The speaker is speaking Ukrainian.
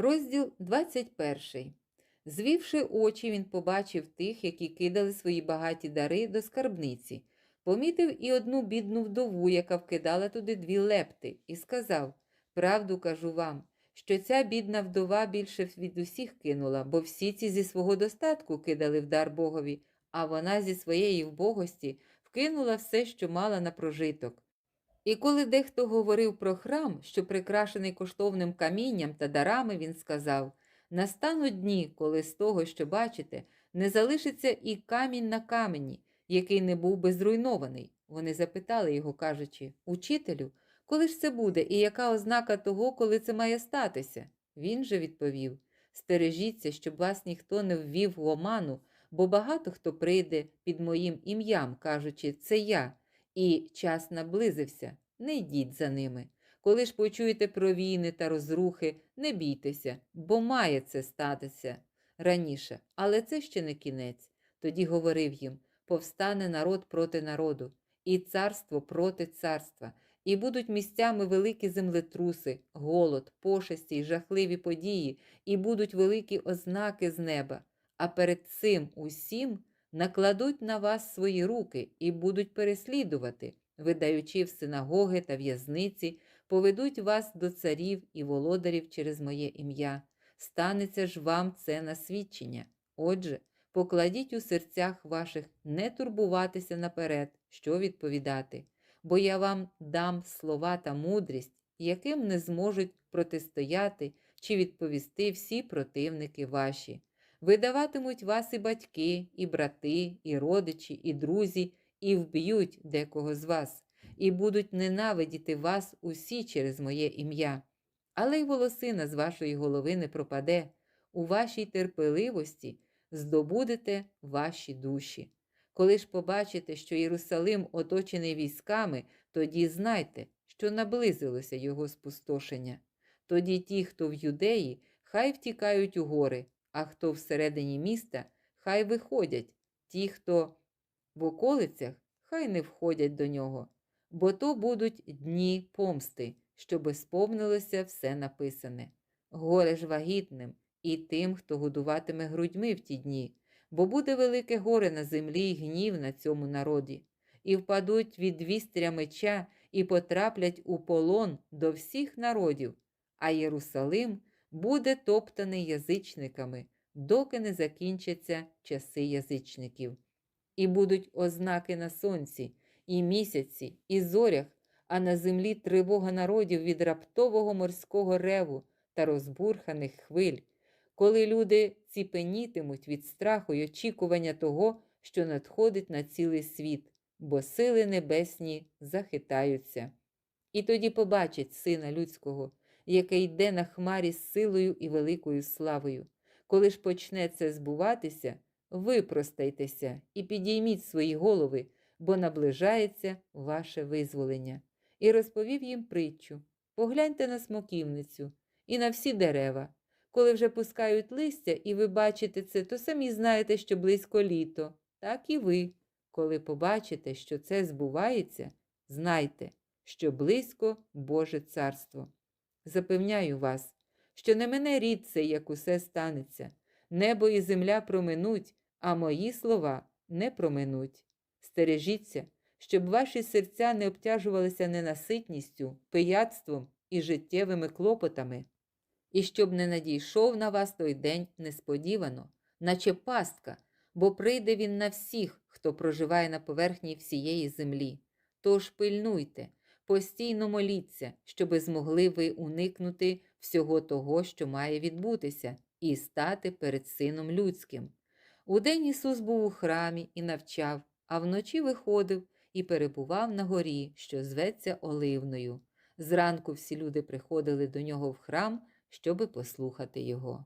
Розділ 21. Звівши очі, він побачив тих, які кидали свої багаті дари до скарбниці. Помітив і одну бідну вдову, яка вкидала туди дві лепти, і сказав: Правду кажу вам, що ця бідна вдова більше від усіх кинула, бо всі ці зі свого достатку кидали в дар Богові, а вона зі своєї вбогості вкинула все, що мала на прожиток. І коли дехто говорив про храм, що прикрашений коштовним камінням та дарами, він сказав: Настануть дні, коли з того, що бачите, не залишиться і камінь на камені, який не був би зруйнований. Вони запитали його, кажучи: Учителю, коли ж це буде, і яка ознака того, коли це має статися? Він же відповів: Стережіться, щоб вас ніхто не ввів в оману, бо багато хто прийде під моїм ім'ям, кажучи, це я, і час наблизився, не йдіть за ними. Коли ж почуєте про війни та розрухи, не бійтеся, бо має це статися раніше, але це ще не кінець. Тоді говорив їм: повстане народ проти народу, і царство проти царства, і будуть місцями великі землетруси, голод, пошесті й жахливі події, і будуть великі ознаки з неба. А перед цим усім накладуть на вас свої руки і будуть переслідувати, видаючи в синагоги та в'язниці, поведуть вас до царів і володарів через моє ім'я. Станеться ж вам це на свідчення. Отже, покладіть у серцях ваших не турбуватися наперед, що відповідати, бо я вам дам слова та мудрість, яким не зможуть протистояти чи відповісти всі противники ваші. Видаватимуть вас і батьки, і брати, і родичі, і друзі, і вб'ють декого з вас, і будуть ненавидіти вас усі через моє ім'я. Але й волосина з вашої голови не пропаде, у вашій терпеливості здобудете ваші душі. Коли ж побачите, що Єрусалим оточений військами, тоді знайте, що наблизилося його спустошення. Тоді ті, хто в юдеї, хай втікають у гори, а хто всередині міста, хай виходять, ті, хто в околицях, хай не входять до нього, бо то будуть дні помсти, щоби сповнилося все написане. Горе ж вагітним і тим, хто годуватиме грудьми в ті дні, бо буде велике горе на землі й гнів на цьому народі, і впадуть від вістря меча і потраплять у полон до всіх народів, а Єрусалим буде топтаний язичниками, доки не закінчаться часи язичників. І будуть ознаки на сонці, і місяці, і зорях, а на землі тривога народів від раптового морського реву та розбурханих хвиль, коли люди ціпенітимуть від страху й очікування того, що надходить на цілий світ, бо сили небесні захитаються. І тоді побачить сина людського, який йде на хмарі з силою і великою славою. Коли ж почне це збуватися, випростайтеся і підійміть свої голови, бо наближається ваше визволення. І розповів їм притчу: погляньте на смоківницю і на всі дерева. Коли вже пускають листя, і ви бачите це, то самі знаєте, що близько літо, так і ви. Коли побачите, що це збувається, знайте, що близько Боже царство. Запевняю вас, що не мене рід цей, як усе станеться. Небо і земля проминуть, а мої слова не проминуть. Стережіться, щоб ваші серця не обтяжувалися ненаситністю, пияцтвом і життєвими клопотами, і щоб не надійшов на вас той день несподівано, наче пастка, бо прийде він на всіх, хто проживає на поверхні всієї землі. Тож пильнуйте, постійно моліться, щоби змогли ви уникнути всього того, що має відбутися, і стати перед Сином Людським. Удень Ісус був у храмі і навчав, а вночі виходив і перебував на горі, що зветься Оливною. Зранку всі люди приходили до нього в храм, щоби послухати його.